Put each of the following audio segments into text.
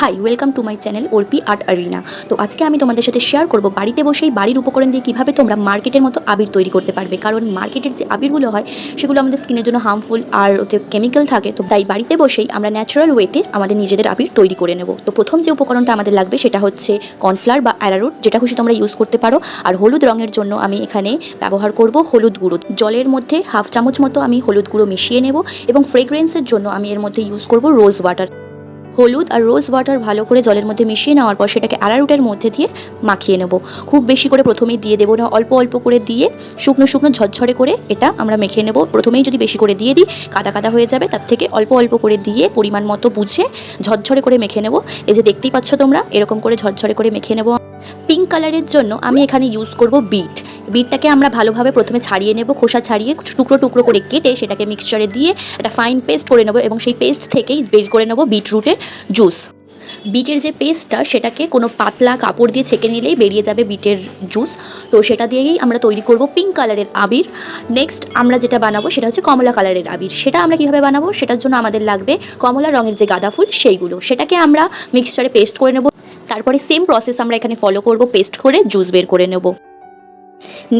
Hi welcome to my channel Arpi art arena তো আজকে আমি তোমাদের সাথে শেয়ার করব বাড়িতে বসেই বাড়ির উপকরণ দিয়ে কীভাবে তোমরা মার্কেটের মতো আবির তৈরি করতে পারবে। কারণ মার্কেটের যে আবিরগুলো হয়, সেগুলো আমাদের স্কিনের জন্য হার্মফুল আর ওতে কেমিক্যাল থাকে। তো তাই বাড়িতে বসেই আমরা ন্যাচারাল ওয়েতে আমাদের নিজেদের আবির তৈরি করে নেব। তো প্রথম যে উপকরণটা আমাদের লাগবে, সেটা হচ্ছে কর্নফ্লাওয়ার বা অ্যারারুট যেটা খুশি তোমরা ইউজ করতে পারো। আর হলুদ রঙের জন্য আমি এখানে ব্যবহার করব হলুদ গুঁড়ো। জলের মধ্যে হাফ চামচ মতো আমি হলুদ গুঁড়ো মিশিয়ে নেব এবং ফ্রেগ্রেন্সের জন্য আমি এর মধ্যে ইউজ করব রোজ ওয়াটার হলুদ আর রোজ ওয়াটার ভালো করে জলের মধ্যে মিশিয়ে নেওয়ার পর সেটাকে অ্যারারুটের মধ্যে দিয়ে মাখিয়ে নেব। খুব বেশি করে প্রথমেই দিয়ে দেবো না, অল্প অল্প করে দিয়ে শুকনো শুকনো ঝরঝরে করে এটা আমরা মেখে নেব। প্রথমেই যদি বেশি করে দিয়ে দিই, কাদা কাদা হয়ে যাবে, তার থেকে অল্প অল্প করে দিয়ে পরিমাণ মতো বুঝে ঝরঝরে করে মেখে নেব। এই যে দেখতেই পাচ্ছ তোমরা, এরকম করে ঝরঝরে করে মেখে নেব। পিঙ্ক কালারের জন্য আমি এখানে ইউজ করব বিট বিটটাকে আমরা ভালোভাবে প্রথমে ছাড়িয়ে নেব, খোসা ছাড়িয়ে টুকরো টুকরো করে কেটে সেটাকে মিক্সচারে দিয়ে একটা ফাইন পেস্ট করে নেব এবং সেই পেস্ট থেকেই বের করে নেব বিটরুটের জুস বিটের যে পেস্টটা সেটাকে কোনো পাতলা কাপড় দিয়ে ছেঁকে নিলেই বেরিয়ে যাবে বিটের জুস তো সেটা দিয়েই আমরা তৈরি করব পিঙ্ক কালারের আবির। নেক্সট আমরা যেটা বানাবো সেটা হচ্ছে কমলা কালারের আবির। সেটা আমরা কীভাবে বানাবো? সেটার জন্য আমাদের লাগবে কমলা রঙের যে গাঁদা ফুল, সেইগুলো। সেটাকে আমরা মিক্সচারে পেস্ট করে নেব। তারপরে সেম প্রসেস আমরা এখানে ফলো করব পেস্ট করে জুস বের করে নেব।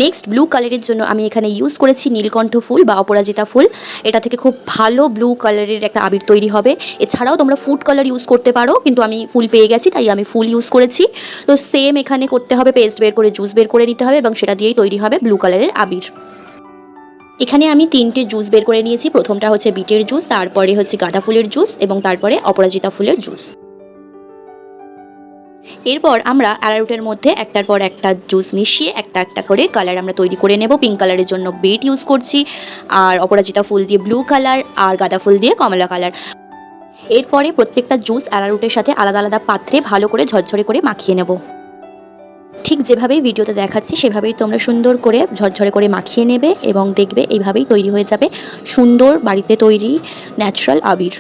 নেক্সট ব্লু কালারের জন্য আমি এখানে ইউজ করেছি নীলকণ্ঠ ফুল বা অপরাজিতা ফুল। এটা থেকে খুব ভালো ব্লু কালারের একটা আবির তৈরি হবে। এছাড়াও তোমরা ফুড কালার ইউজ করতে পারো, কিন্তু আমি ফুল পেয়ে গেছি, তাই আমি ফুল ইউজ করেছি। তো সেম এখানে করতে হবে পেস্ট বের করে জুস বের করে নিতে হবে এবং সেটা দিয়েই তৈরি হবে ব্লু কালারের আবির। এখানে আমি তিনটে জুস বের করে নিয়েছি। প্রথমটা হচ্ছে বিটের জুস তারপরে হচ্ছে গাঁদা ফুলের জুস এবং তারপরে অপরাজিতা ফুলের জুস এরপর আমরা অ্যারারুটের মধ্যে একটার পর একটা জুস মিশিয়ে একটা একটা করে কালার আমরা তৈরি করে নেব। পিঙ্ক কালারের জন্য বিট ইউজ করছি, আর অপরাজিতা ফুল দিয়ে ব্লু কালার আর গাঁদা ফুল দিয়ে কমলা কালার এরপরে প্রত্যেকটা জুস অ্যারারুটের সাথে আলাদা আলাদা পাত্রে ভালো করে ঝরঝরে করে মাখিয়ে নেব। ঠিক যেভাবেই ভিডিওতে দেখাচ্ছি, সেভাবেই তোমরা সুন্দর করে ঝরঝরে করে মাখিয়ে নেবে এবং দেখবে এইভাবেই তৈরি হয়ে যাবে সুন্দর বাড়িতে তৈরি ন্যাচারাল আবির।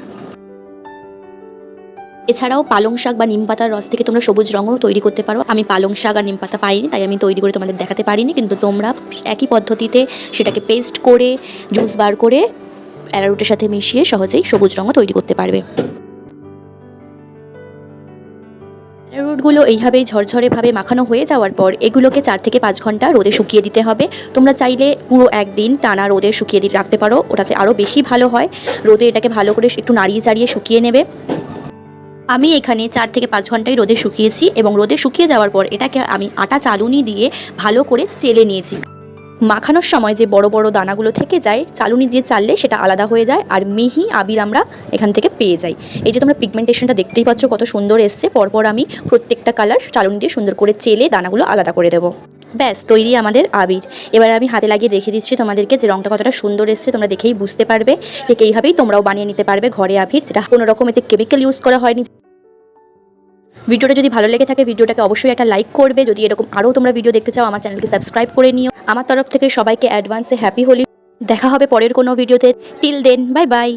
এছাড়াও পালং শাক বা নিম পাতার রস থেকে তোমরা সবুজ রঙও তৈরি করতে পারো। আমি পালং শাক আর নিম পাতা পাইনি, তাই আমি তৈরি করে তোমাদের দেখাতে পারিনি, কিন্তু তোমরা একই পদ্ধতিতে সেটাকে পেস্ট করে জুস বার করে অ্যারারুটের সাথে মিশিয়ে সহজেই সবুজ রঙও তৈরি করতে পারবে। অ্যারারুটগুলো এইভাবেই ঝরঝরেভাবে মাখানো হয়ে যাওয়ার পর এগুলোকে চার থেকে পাঁচ ঘণ্টা রোদে শুকিয়ে দিতে হবে। তোমরা চাইলে পুরো একদিন টানা রোদে শুকিয়ে দিয়ে রাখতে পারো ওটাতে আরও বেশি ভালো হয়। রোদে এটাকে ভালো করে একটু নাড়িয়ে চাড়িয়ে শুকিয়ে নেবে। আমি এখানে চার থেকে পাঁচ ঘন্টায় রোদে শুকিয়েছি এবং রোদে শুকিয়ে যাওয়ার পর এটাকে আমি আটা চালুনি দিয়ে ভালো করে চেলে নিয়েছি। মাখানোর সময় যে বড় বড় দানাগুলো থেকে যায়, চালুনি দিয়ে চাললে সেটা আলাদা হয়ে যায় আর মিহি আবির আমরা এখান থেকে পেয়ে যাই। এই যে তোমরা পিগমেন্টেশনটা দেখতেই পাচ্ছ কত সুন্দর এসছে। পরপর আমি প্রত্যেকটা কালার চালুনি দিয়ে সুন্দর করে চেলে দানাগুলো আলাদা করে দেবো। ব্যাস, তৈরি আমাদের আবির। এবার আমি হাতে লাগিয়ে দেখে দিচ্ছি তোমাদেরকে যে রংটা কতটা সুন্দর এসছে, তোমরা দেখেই বুঝতে পারবে। ঠিক এইভাবেই তোমরাও বানিয়ে নিতে পারবে ঘরে আবির, যেটা কোনো রকম এতে কেমিক্যাল ইউজ করা হয়নি। ভিডিওটা যদি ভালো লেগে থাকে, ভিডিওটাকে অবশ্যই একটা লাইক করবে। যদি এরকম আরও তোমরা ভিডিও দেখতে চাও, আমার চ্যানেলকে সাবস্ক্রাইব করে নিও। আমার তরফ থেকে সবাইকে অ্যাডভান্সে হ্যাপি হোলি। দেখা হবে পরের কোনো ভিডিওতে টিল দেন বাই বাই